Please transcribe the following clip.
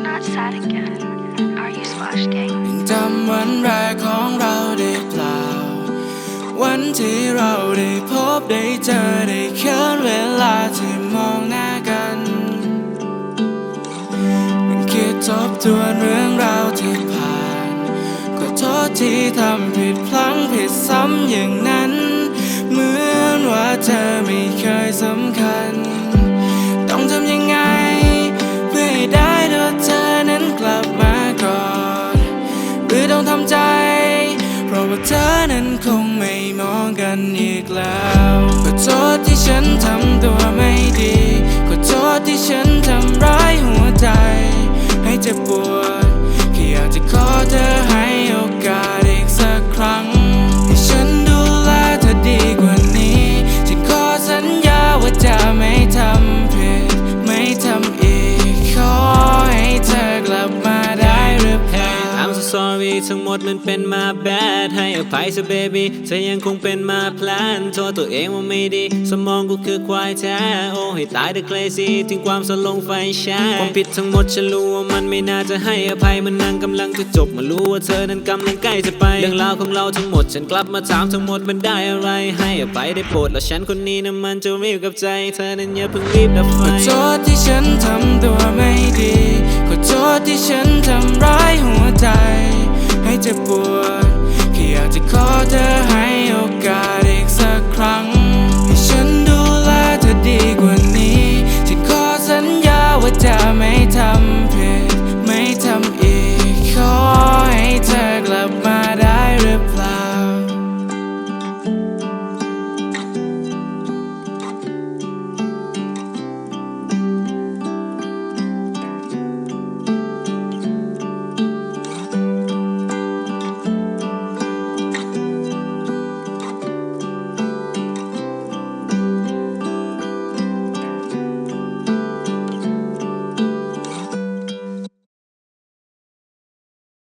that again. Are you Splash Gang? ยังจำวันแรกของเราได้เปล่า วันที่เราได้พบได้เจอได้เคินเวลาที่มองหน้ากันยังคิดทบทวนเรื่องราวที่ผ่านขอโทษที่ทำผิดพลั้งผิดซ้ำอย่างนั้น เหมือนว่าเธอไม่เคยสำคัญ ว่าเธอนั้นคงไม่มองกันอีกแล้วขอโทษที่ฉันทำตัวไม่ดีขอโทษที่ฉันทำร้ายหัวใจ ให้เจ็บปวดแค่อยากจะขอเธอให้โอกาสอีก ทั้งหมดมันเป็นมา bad ให้อภัยซะ baby เธอยังคงเป็นมา plan โทษตัวเองว่าไม่ดี สมองกูคือควายแท้โอ้ให้ตายเด crazy ทิ้งความสลงไฟแช่ความผิดทั้งหมดฉันรู้ว่ามันไม่น่าจะให้อภัยมันนั่งกำลังจะจบมารู้ว่าเธอนั้นกำลังใกล้จะไปเรื่องราวของเราทั้งหมดฉันกลับมาถามทั้งหมดมันได้อะไร ให้อภัยได้โปรดแล้วฉันคนนี้นะมันจะรีบกับใจ เธอนั้นอย่าเพิ่งรีบดับไฟขอโทษที่ฉันทำตัวไม่ดี ขอโทษที่ฉันทำร้าย จะปวดแค่อยากจะขอเธอให้